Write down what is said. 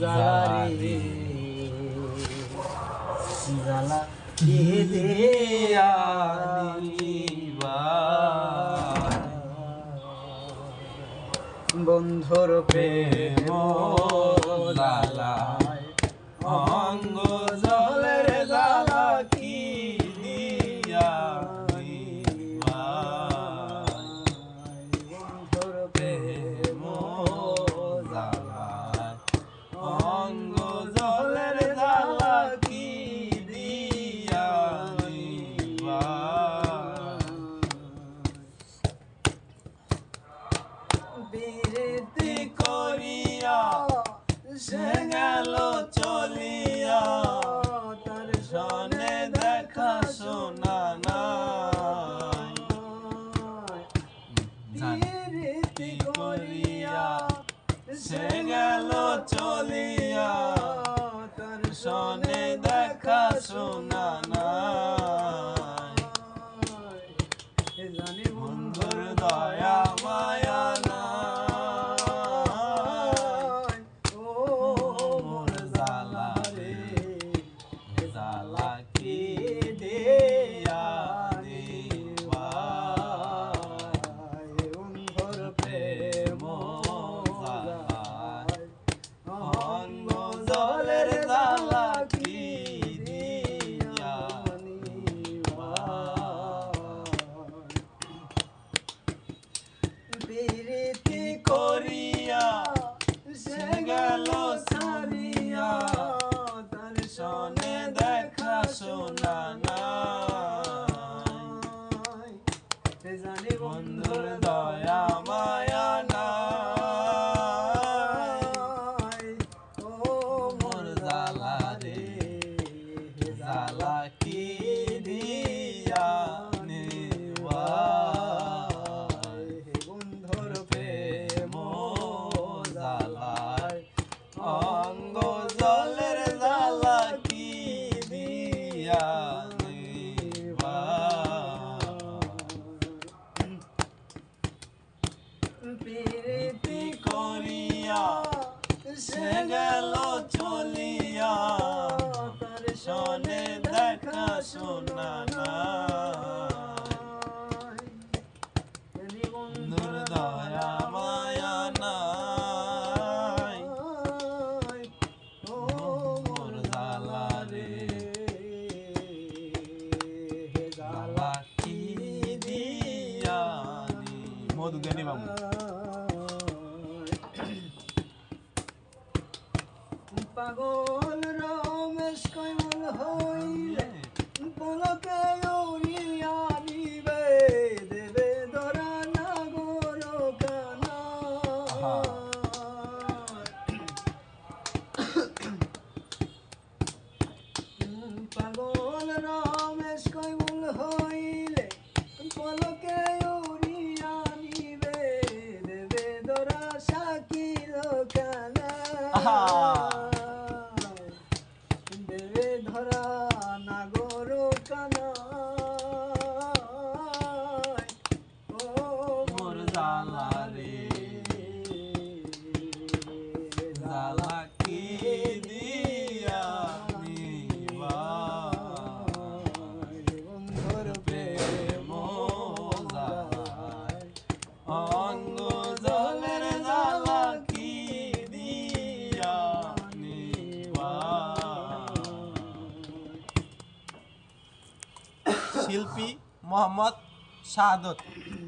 জালারে জালা কে দেয়া বন্ধুর প্রেম লালা অঙ্গ বীরতি করিয়া সে গেল চলিয়া। তার শনে দেখা শোনা নাই। বীরতি করিয়া সে গেল চলিয়া। তার শনে দেখা শোনা নাই। গেল সারিয়া। তার দেখা শোনা নাই জানি বন্ধুর দয়া মায়া প্রীতি করিয়া সে গেল চলিয়া। তার শনে দেখা শোনা নাই। বন্ধুর দয়া মায়া পাগল রমেশ কমল হইলে পলকে উড়িয়া দিবে ধরা নাগর কানা। পাগল রমেশ কমল হইলে পলকে উড়িয়া দিবে, দেবে ধরা শাকিল কানা শিল্পী মোহাম্মদ শাহাদত।